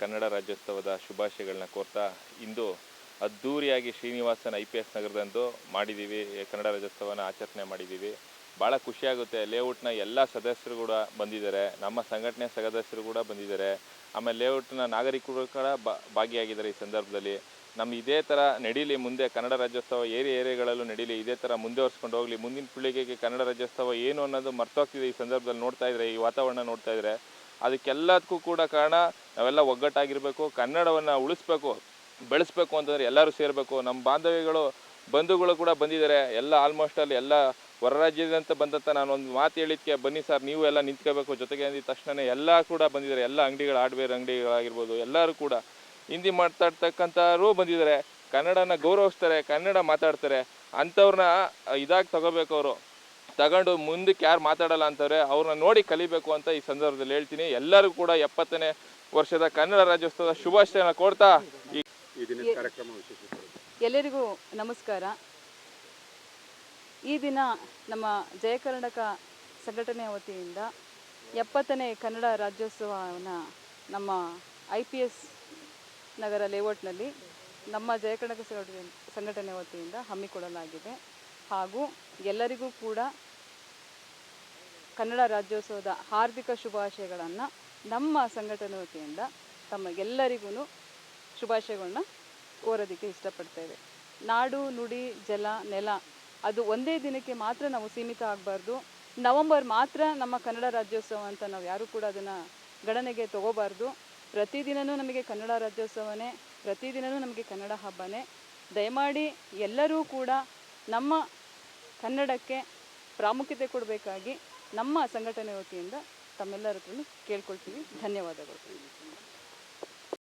ಕನ್ನಡ ರಾಜ್ಯೋತ್ಸವದ ಶುಭಾಶಯಗಳನ್ನ ಕೋರ್ತಾ ಇಂದು ಅದ್ಧೂರಿಯಾಗಿ ಶ್ರೀನಿವಾಸನ ಐ ಪಿ ಎಸ್ ನಗರದಂದು ಮಾಡಿದ್ದೀವಿ. ಕನ್ನಡ ರಾಜ್ಯೋತ್ಸವನ ಆಚರಣೆ ಮಾಡಿದ್ದೀವಿ. ಭಾಳ ಖುಷಿಯಾಗುತ್ತೆ ಲೇಔಟ್ನ ಎಲ್ಲ ಸದಸ್ಯರು ಕೂಡ ಬಂದಿದ್ದಾರೆ. ನಮ್ಮ ಸಂಘಟನೆ ಸದಸ್ಯರು ಕೂಡ ಬಂದಿದ್ದಾರೆ. ಆಮೇಲೆ ಲೇಔಟ್ನ ನಾಗರಿಕರು ಕೂಡ ಭಾಗಿಯಾಗಿದ್ದಾರೆ ಈ ಸಂದರ್ಭದಲ್ಲಿ. ನಮ್ಮ ಇದೇ ಥರ ನಡೀಲಿ ಮುಂದೆ ಕನ್ನಡ ರಾಜ್ಯೋತ್ಸವ ಏರಿ ಏರಿಯಾಗಳಲ್ಲೂ ನಡೀಲಿ ಇದೇ ಥರ ಮುಂದುವರ್ಸ್ಕೊಂಡು ಹೋಗಲಿ. ಮುಂದಿನ ಪೀಳಿಗೆಗೆ ಕನ್ನಡ ರಾಜ್ಯೋತ್ಸವ ಏನು ಅನ್ನೋದು ಮರ್ತೋಗ್ತಿದೆ ಈ ಸಂದರ್ಭದಲ್ಲಿ ನೋಡ್ತಾ ಇದ್ರೆ, ಈ ವಾತಾವರಣ ನೋಡ್ತಾ ಇದ್ರೆ. ಅದಕ್ಕೆಲ್ಲದಕ್ಕೂ ಕೂಡ ಕಾರಣ ನಾವೆಲ್ಲ ಒಗ್ಗಟ್ಟಾಗಿರಬೇಕು, ಕನ್ನಡವನ್ನು ಉಳಿಸ್ಬೇಕು, ಬೆಳೆಸ್ಬೇಕು ಅಂತಂದರೆ ಎಲ್ಲರೂ ಸೇರಬೇಕು. ನಮ್ಮ ಬಾಂಧವ್ಯಗಳು, ಬಂಧುಗಳು ಕೂಡ ಬಂದಿದ್ದಾರೆ. ಎಲ್ಲ ಆಲ್ಮೋಸ್ಟ್ ಅಲ್ಲಿ ಎಲ್ಲ ಹೊರ ರಾಜ್ಯದಂತ ಬಂದಂತ ನಾನು ಒಂದು ಮಾತು ಹೇಳಿದ್ಕೆ, ಬನ್ನಿ ಸರ್, ನೀವು ಎಲ್ಲ ನಿಂತ್ಕೋಬೇಕು. ಜೊತೆಗೆ ಅಂದಿದ ತಕ್ಷಣ ಎಲ್ಲ ಕೂಡ ಬಂದಿದ್ದಾರೆ. ಎಲ್ಲ ಅಂಗಡಿಗಳು ಹಾರ್ಡ್ವೇರ್ ಅಂಗಡಿಗಳಾಗಿರ್ಬೋದು, ಎಲ್ಲರೂ ಕೂಡ ಹಿಂದಿ ಮಾತಾಡ್ತಕ್ಕಂಥವ್ರು ಬಂದಿದ್ದಾರೆ. ಕನ್ನಡನ ಗೌರವಿಸ್ತಾರೆ, ಕನ್ನಡ ಮಾತಾಡ್ತಾರೆ. ಅಂಥವ್ರನ್ನ ಇದಾಗಿ ತಗೋಬೇಕು ಅವರು. ತಗೊಂಡು ಮುಂದಕ್ಕೆ ಯಾರು ಮಾತಾಡಲ್ಲ ಅಂತಾರೆ ಅವ್ರನ್ನ ನೋಡಿ ಕಲಿಬೇಕು ಅಂತ ಈ ಸಂದರ್ಭದಲ್ಲಿ ಹೇಳ್ತೀನಿ. ಎಲ್ಲರೂ ಕೂಡ ಎಪ್ಪತ್ತನೇ ವರ್ಷದ ಕನ್ನಡ ರಾಜ್ಯೋತ್ಸವದ ಶುಭಾಶಯನ ಕೊಡ್ತಾ ಈ ಈ ದಿನದ ಕಾರ್ಯಕ್ರಮ ವಿಶೇಷತೆ ಎಲ್ಲರಿಗೂ ನಮಸ್ಕಾರ. ಈ ದಿನ ನಮ್ಮ ಜಯ ಕರ್ನಾಟಕ ಸಂಘಟನೆಯ ವತಿಯಿಂದ ಎಪ್ಪತ್ತನೇ ಕನ್ನಡ ರಾಜ್ಯೋತ್ಸವನ ನಮ್ಮ ಐ ಪಿ ಎಸ್ ನಗರ ಲೇಔಟ್ನಲ್ಲಿ ನಮ್ಮ ಜಯ ಕರ್ನಾಟಕ ಸಂಘಟನೆ ಸಂಘಟನೆ ವತಿಯಿಂದ ಹಮ್ಮಿಕೊಳ್ಳಲಾಗಿದೆ. ಹಾಗೂ ಎಲ್ಲರಿಗೂ ಕೂಡ ಕನ್ನಡ ರಾಜ್ಯೋತ್ಸವದ ಹಾರ್ದಿಕ ಶುಭಾಶಯಗಳನ್ನು ನಮ್ಮ ಸಂಘಟನೆ ವತಿಯಿಂದ ತಮಗೆಲ್ಲರಿಗೂ ಶುಭಾಶಯಗಳನ್ನ ಕೋರೋದಕ್ಕೆ ಇಷ್ಟಪಡ್ತೇವೆ. ನಾಡು, ನುಡಿ, ಜಲ, ನೆಲ ಅದು ಒಂದೇ ದಿನಕ್ಕೆ ಮಾತ್ರ ನಾವು ಸೀಮಿತ ಆಗಬಾರ್ದು. ನವಂಬರ್ ಮಾತ್ರ ನಮ್ಮ ಕನ್ನಡ ರಾಜ್ಯೋತ್ಸವ ಅಂತ ನಾವು ಯಾರೂ ಕೂಡ ಅದನ್ನು ಗಣನೆಗೆ ತಗೋಬಾರ್ದು. ಪ್ರತಿದಿನವೂ ನಮಗೆ ಕನ್ನಡ ರಾಜ್ಯೋತ್ಸವನೇ ಪ್ರತಿದಿನವೂ ನಮಗೆ ಕನ್ನಡ ಹಬ್ಬನೇ. ದಯಮಾಡಿ ಎಲ್ಲರೂ ಕೂಡ ನಮ್ಮ ಕನ್ನಡಕ್ಕೆ ಪ್ರಾಮುಖ್ಯತೆ ಕೊಡಬೇಕಾಗಿ ನಮ್ಮ ಸಂಘಟನೆ ವತಿಯಿಂದ ತಮ್ಮೆಲ್ಲರ ಹತ್ರನೂ ಕೇಳ್ಕೊಳ್ತೀವಿ. ಧನ್ಯವಾದಗಳು.